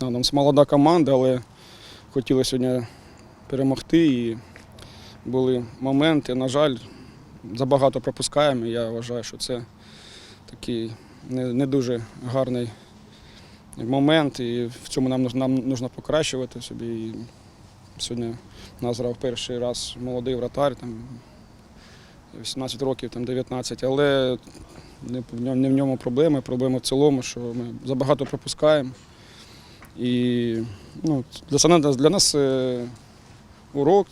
У нас молода команда, але хотіли сьогодні перемогти. І були моменти, на жаль, забагато пропускаємо. Я вважаю, що це такий не, не дуже гарний момент. І в цьому нам, нам нужно покращувати собі. І сьогодні нас грав перший раз молодий вратар, там 18 років, там 19, але не в ньому, проблеми. Проблема в цілому, що ми забагато пропускаємо. І ну, для, для нас е, урок.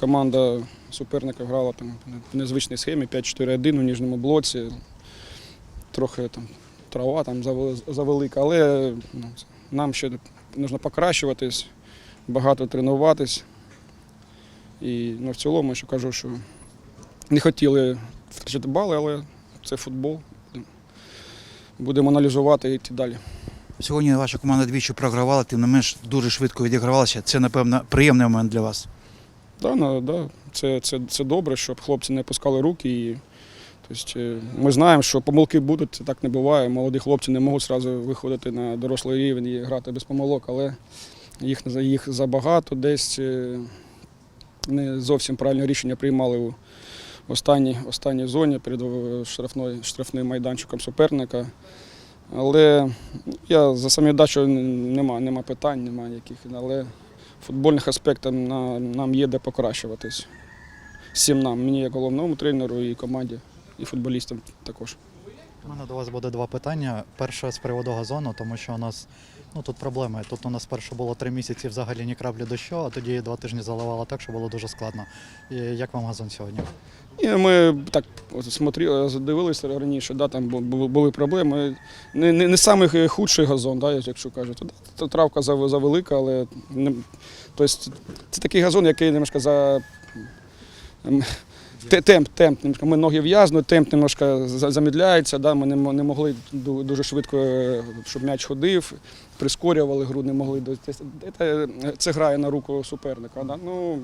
Команда суперника грала там в незвичній схемі 5-4-1 у ніжньому блоці. Трохи там трава там завелика, але ну, нам ще потрібно покращуватись, багато тренуватись. І ну, в цілому, що кажу, що не хотіли втрачати бали, але це футбол. Будемо аналізувати і йти далі. Сьогодні ваша команда двічі програвала, тим не менш дуже швидко відігравалася. Це, напевно, приємний момент для вас. Да, да. Це, це, це добре, щоб хлопці не пускали руки. І, тобто, е, ми знаємо, що помилки будуть, це так не буває. Молоді хлопці не можуть одразу виходити на дорослий рівень і грати без помилок, але їх, їх забагато, десь е, не зовсім правильне рішення приймали у останній, останній зоні перед е, штрафною, штрафним майданчиком суперника. Але я за самі дачу нема, нема питань, нема яких. Але футбольних аспектів на- нам є де покращуватись. Всім нам, мені як головному тренеру, і команді, і футболістам також. У мене до вас буде два питання. Перше з приводу газону, тому що у нас ну тут проблеми. Тут у нас перше було три місяці взагалі ні краплі дощу, а тоді два тижні заливало так, що було дуже складно. І як вам газон сьогодні? І ми так смотрели, дивилися раніше, да, там бу- бу- були проблеми. Не, не, не самий газон, да, якщо кажуть. Да, травка зав- завелика, але не, тобто, це такий газон, який немножко за. Ем, те- Темп, темп, ми ноги в'язнуть, темп немножко за- замідляється. Да, ми не, не могли дуже швидко, е, щоб м'яч ходив, прискорювали гру, не могли. Це, це, грає на руку суперника. Да? Ну,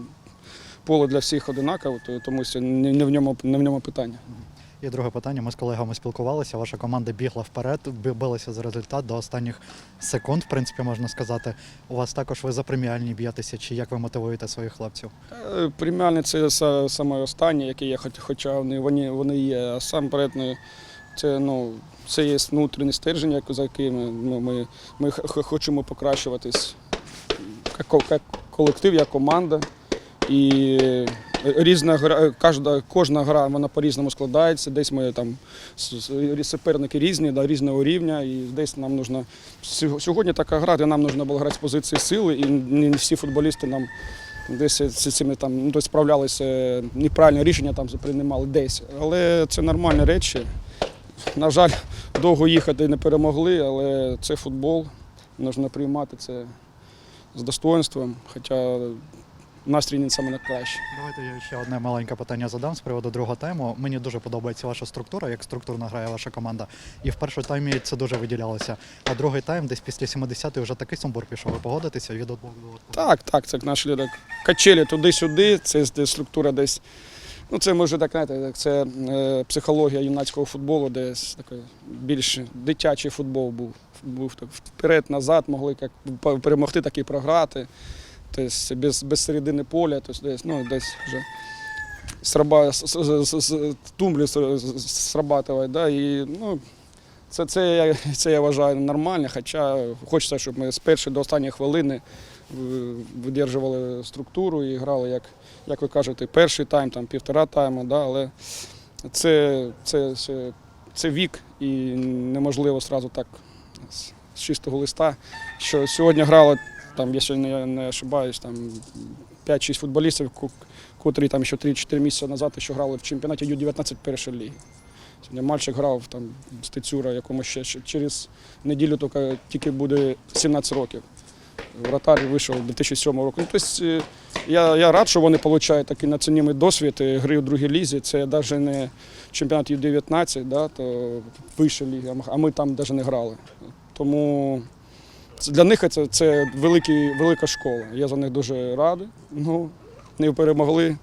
поле для всіх одинаково, тому що не, в ньому, не в ньому питання. І друге питання. Ми з колегами спілкувалися. Ваша команда бігла вперед, билася за результат до останніх секунд, в принципі, можна сказати. У вас також ви за преміальні б'єтеся, чи як ви мотивуєте своїх хлопців? Е, Преміальні це са- саме останнє, яке є, хоч- хоча вони, вони, є. А сам передний, це, ну, це є внутрішній стержень, за яким ну, ми, ми х- хочемо покращуватись як колектив, як команда. І різна гра, кожна, кожна гра вона по-різному складається. Десь ми там суперники різні, да, різного рівня, і десь нам нужно сьогодні така гра, де нам потрібно було грати з позиції сили, і не всі футболісти нам десь з цими там ну, тобто справлялися неправильне рішення там приймали десь. Але це нормальні речі. На жаль, довго їхати не перемогли, але це футбол. Потрібно приймати це з достоинством, хоча настрій не саме найкращий. Давайте я ще одне маленьке питання задам з приводу другого тайму. Мені дуже подобається ваша структура, як структурно грає ваша команда. І в першому таймі це дуже виділялося. А другий тайм, десь після 70-ї, вже такий сумбур пішов. Ви погодитеся від одного до одного? Так, так, це наші так, качелі туди-сюди, це десь структура десь. Ну, це може так, знаєте, це е, психологія юнацького футболу, такий більш дитячий футбол був. Був так вперед, назад, могли як перемогти, так і програти. Тобто без, без середини поля, тобто десь, ну, десь вже сраба, с- с- с- тумблі срабатувати. Да, і, ну, це, це, я- це я вважаю нормально, хоча хочеться, щоб ми з першої до останньої хвилини видержували структуру і грали, як, як ви кажете, перший тайм, там, півтора тайму, да, але це, це, це, це вік і неможливо одразу так з чистого листа. Що сьогодні грало, там, якщо не, не ошибаюсь, там 5-6 футболістів, котрі там ще 3-4 місяці назад ще грали в чемпіонаті Ю-19 першої ліги. Сьогодні мальчик грав там з Тецюра, якому ще через неділю тільки, тільки буде 17 років. Вратар вийшов 2007 року. Ну, тобто, е, я, я рад, що вони отримують такий національний досвід е, гри в другій лізі. Це навіть не чемпіонат Ю-19, да, то вища ліга, а ми там навіть не грали. Тому для них це, це великий, велика школа. Я за них дуже радий. Ну, не перемогли.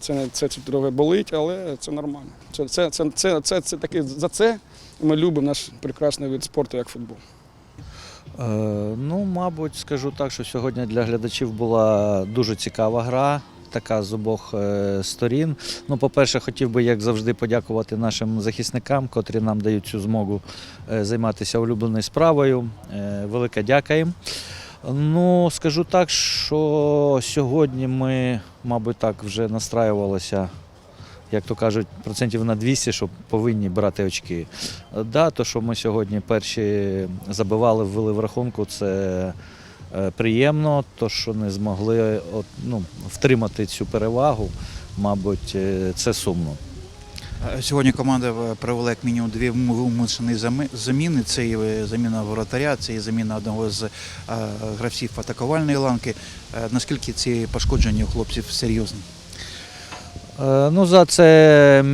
Це, це, це трохи болить, але це нормально. Це, це, це, це, це, це таки, за це ми любимо наш прекрасний вид спорту, як футбол. Е, Ну, мабуть, скажу так, що сьогодні для глядачів була дуже цікава гра, така з обох е, сторін. Ну, по-перше, хотів би, як завжди, подякувати нашим захисникам, котрі нам дають цю змогу е, займатися улюбленою справою. Е, Велика дяка їм. Ну, скажу так, що сьогодні ми, мабуть, так вже настраювалися, як то кажуть, процентів на 200, що повинні брати очки. Да, то, що ми сьогодні перші забивали, ввели в рахунку, це приємно. То, що не змогли от, ну, втримати цю перевагу, мабуть, е, це сумно. Е, Сьогодні команда е, провела як мінімум дві вимушені заміни. Це і е, заміна воротаря, це і заміна одного з е, гравців атакувальної ланки. Е, Наскільки ці пошкодження у хлопців серйозні? Е, Ну, за це,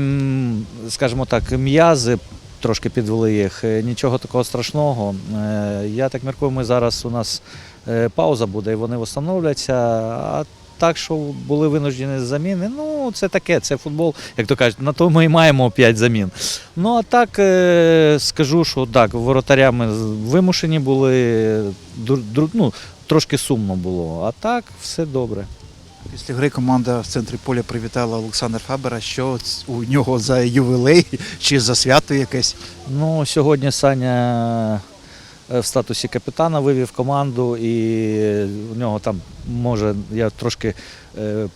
скажімо так, м'язи трошки підвели їх. Е, Нічого такого страшного. Е, Я так міркую, ми зараз у нас е, пауза буде і вони встановляться. А так, що були винуждені заміни, ну це таке, це футбол, як то кажуть, на то ми і маємо 5 замін. Ну а так е, скажу, що так, воротарями вимушені були, ну, трошки сумно було. А так, все добре. Після гри команда в центрі поля привітала Олександра Фабера. Що у нього за ювілей чи за свято якесь? Ну, сьогодні Саня е, в статусі капітана вивів команду, і у нього там може, я трошки е,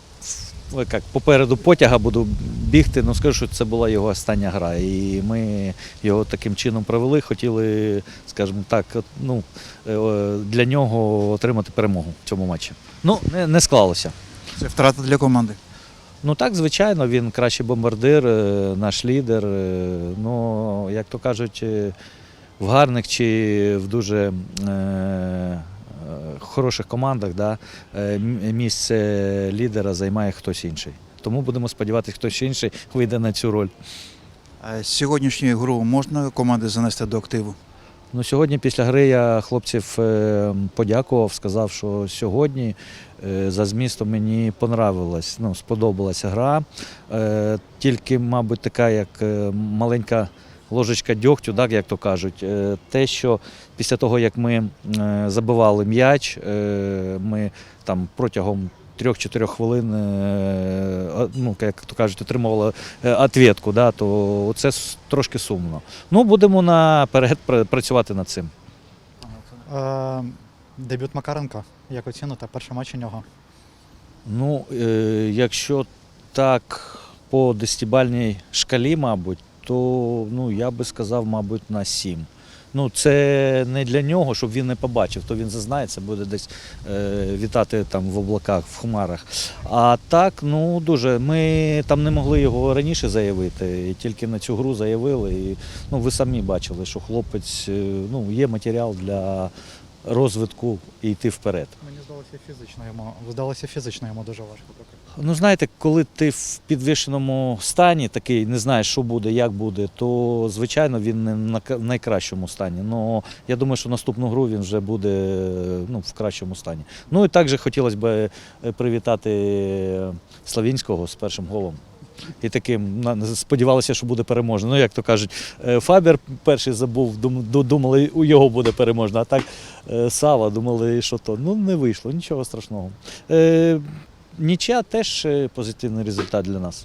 як, попереду потяга буду бігти, ну скажу, що це була його остання гра. І ми його таким чином провели, хотіли, скажімо так, ну, е, для нього отримати перемогу в цьому матчі. Ну, не, не склалося. Це втрата для команди. Ну так, звичайно, він кращий бомбардир, е, наш лідер. е, Ну, як то кажуть, е, в гарних чи в дуже е, хороших командах да, е, місце лідера займає хтось інший. Тому будемо сподіватися, хтось інший вийде на цю роль. А Сьогоднішню гру можна команди занести до активу? Ну, сьогодні після гри я хлопців е, подякував, сказав, що сьогодні за змістом мені понравилась, ну, сподобалася гра. Тільки, мабуть, така як маленька ложечка дьогтю, так, як то кажуть. Е, Те, що після того, як ми е, забивали м'яч, е, ми там протягом. Трьох-чотирьох хвилин, ну, як то кажуть, отримували е, да, то це трошки сумно. Ну, будемо наперед пр- працювати над цим. Дебют Макаренка. Як оціните перший матч у нього? Ну, якщо так по десятибальній шкалі, мабуть, то ну, я би сказав, мабуть, на 7. Ну, це не для нього, щоб він не побачив, то він зазнається, буде десь е, вітати там в облаках, в хмарах. А так, ну дуже. Ми там не могли його раніше заявити, і тільки на цю гру заявили. І, ну, ви самі бачили, що хлопець е, ну, є матеріал для розвитку і йти вперед. Мені здалося фізично йому. Здалося фізично йому дуже важко поки. Ну, знаєте, коли ти в підвищеному стані, такий не знаєш, що буде, як буде, то звичайно він не на в найкращому стані. Ну я думаю, що наступну гру він вже буде ну, в кращому стані. Ну і також хотілося б е, привітати Славінського з першим голом. І таким на- сподівалися, що буде переможний. Ну, як то кажуть, е, Фабер перший забув, дум- ду- думали, у його буде переможний, а так е, Сава думали, що то. Ну, не вийшло, нічого страшного. Е, Нічия теж е, позитивний результат для нас.